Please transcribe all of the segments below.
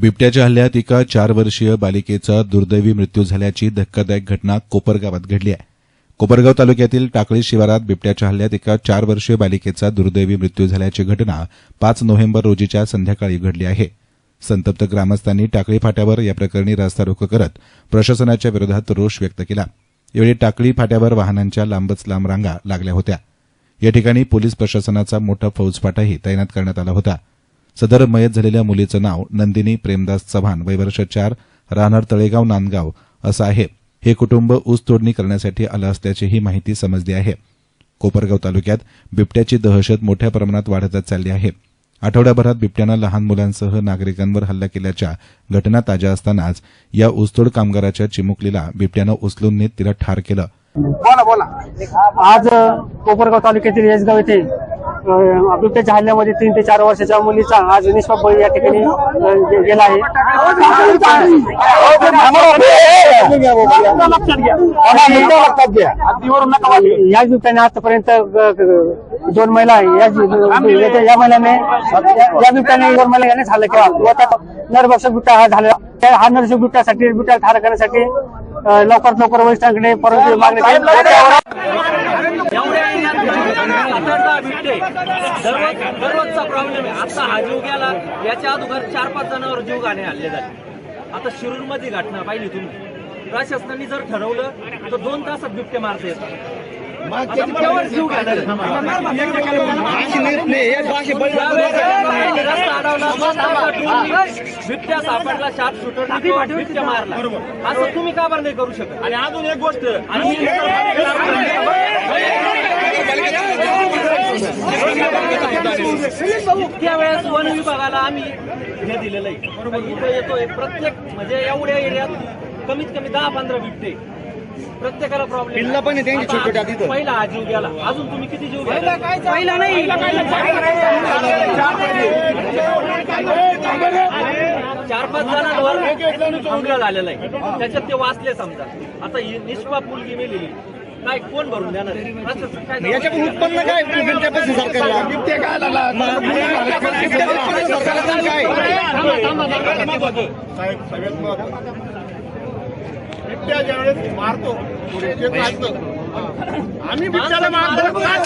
बिबट्याच्या हल्ल्यात एका चार वर्षीय बालिकेचा दुर्दैवी मृत्यू झाल्याची धक्कादायक घटना कोपरगावात घडली आहे. कोपरगाव तालुक्यातील टाकळी शिवारात बिबट्याच्या हल्ल्यात एका चार वर्षीय बालिकेचा दुर्दैवी मृत्यू झाल्याची घटना पाच नोव्हेंबर रोजीच्या संध्याकाळी घडली आहे. संतप्त ग्रामस्थांनी टाकळी फाट्यावर या प्रकरणी रास्ता रोको करत प्रशासनाच्या विरोधात रोष व्यक्त केला. यावेळी टाकळी फाट्यावर वाहनांच्या लांबच लांब रांगा लागल्या होत्या. या ठिकाणी पोलीस प्रशासनाचा मोठा फौजफाटाही तैनात करण्यात आला होता. सदर मयत झालेल्या मुलीचं नाव नंदिनी प्रेमदास चव्हाण वय वर्ष चार राहणार तळेगाव नांदगाव असं आहे. हे कुटुंब ऊस तोडणी करण्यासाठी आलं असल्याचीही माहिती समजली आहे. कोपरगाव तालुक्यात बिबट्याची दहशत मोठ्या प्रमाणात वाढतच चालली आहे. आठवड्याभरात बिबट्यानं लहान मुलांसह नागरिकांवर हल्ला केल्याच्या घटना ताज्या असतानाच या ऊसतोड कामगाराच्या चिमुकलीला बिबट्यानं उचलून नेत तिला ठार केलं. बोला बोला. आज कोपरगाव तालुक्यातील येसगाव येथे बिबट्याच्या हल्ल्यामध्ये तीन ते चार वर्षाच्या मुलीचा आज निष्पाप बळी या ठिकाणी गेला आहे. याच बिबट्याने आतापर्यंत दोन महिला या महिन्याने या या बिबट्याने दोन महिला यानेच हल्ला केला व आता नरभक्षक बिबट्या हा झाला त्या- हा नरभक्षक बिबट्यासाठी बिबट्या ठार करण्यासाठी लवकरात लवकर वरिष्ठांकडे परवानगी मागणी एवढ्या एरियात आता दररोज दररोजचा प्रॉब्लेम आहे. आता हा जीव गेला याच्या अगोदर चार पाच जणांवर जीव गाणे हल्ले झाले आता शिरूरमध्ये घटना पाहिली तुम्ही. प्रशासनाने जर ठरवलं तर दोन तासात बिबटे मारता येतात. बिबट्या सापडला शार्प शूटर बिबट्या मारला असं तुम्ही का बरं नाही करू शकत आणि अजून एक गोष्ट त्या वेळेस वन विभागाला आम्ही हे दिलेलं आहे बरोबर इथं येतोय प्रत्येक म्हणजे एवढ्या एरियात कमीत कमी दहा पंधरा बिबटे प्रत्येकाला प्रॉब्लेम पण पहिला हा जीव गेला. अजून तुम्ही किती जीव गेला? पहिला नाही. चार पाच जणांवर हमला झालेला आहे. त्याच्यात ते वाचले समजा. आता ही निष्पाप मुलगी मेलेली. काय कोण भरून देणार? आहे? प्रशासन काय याच्यातून उत्पन्न काय? सरकारला बिबट्या काय झाला? बिबट्यापासून सरकारला काय? साहेब सगळ्यात महत्वाचं बिबट्या ज्यावेळेस मारतो. आम्ही बिबट्याला मारतो. काय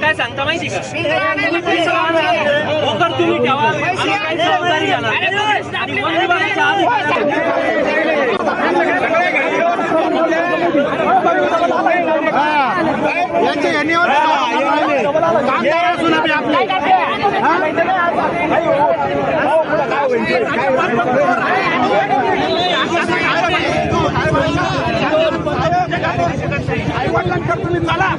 काय सांगता माहिती का? तुम्ही ठेवा. यांच्या यांनीवर कामगार असून आम्ही आपले आईवडिलांकडे तुम्ही चला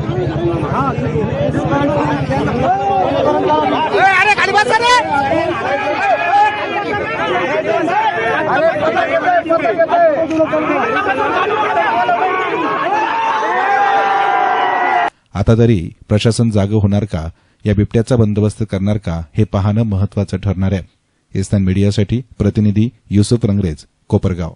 आता तरी प्रशासन जागं होणार का? या बिबट्याचा बंदोबस्त करणार का? हे पाहणं महत्वाचं ठरणार आहे. इस्तान मीडियासाठी प्रतिनिधी युसुफ रंगरेज कोपरगाव.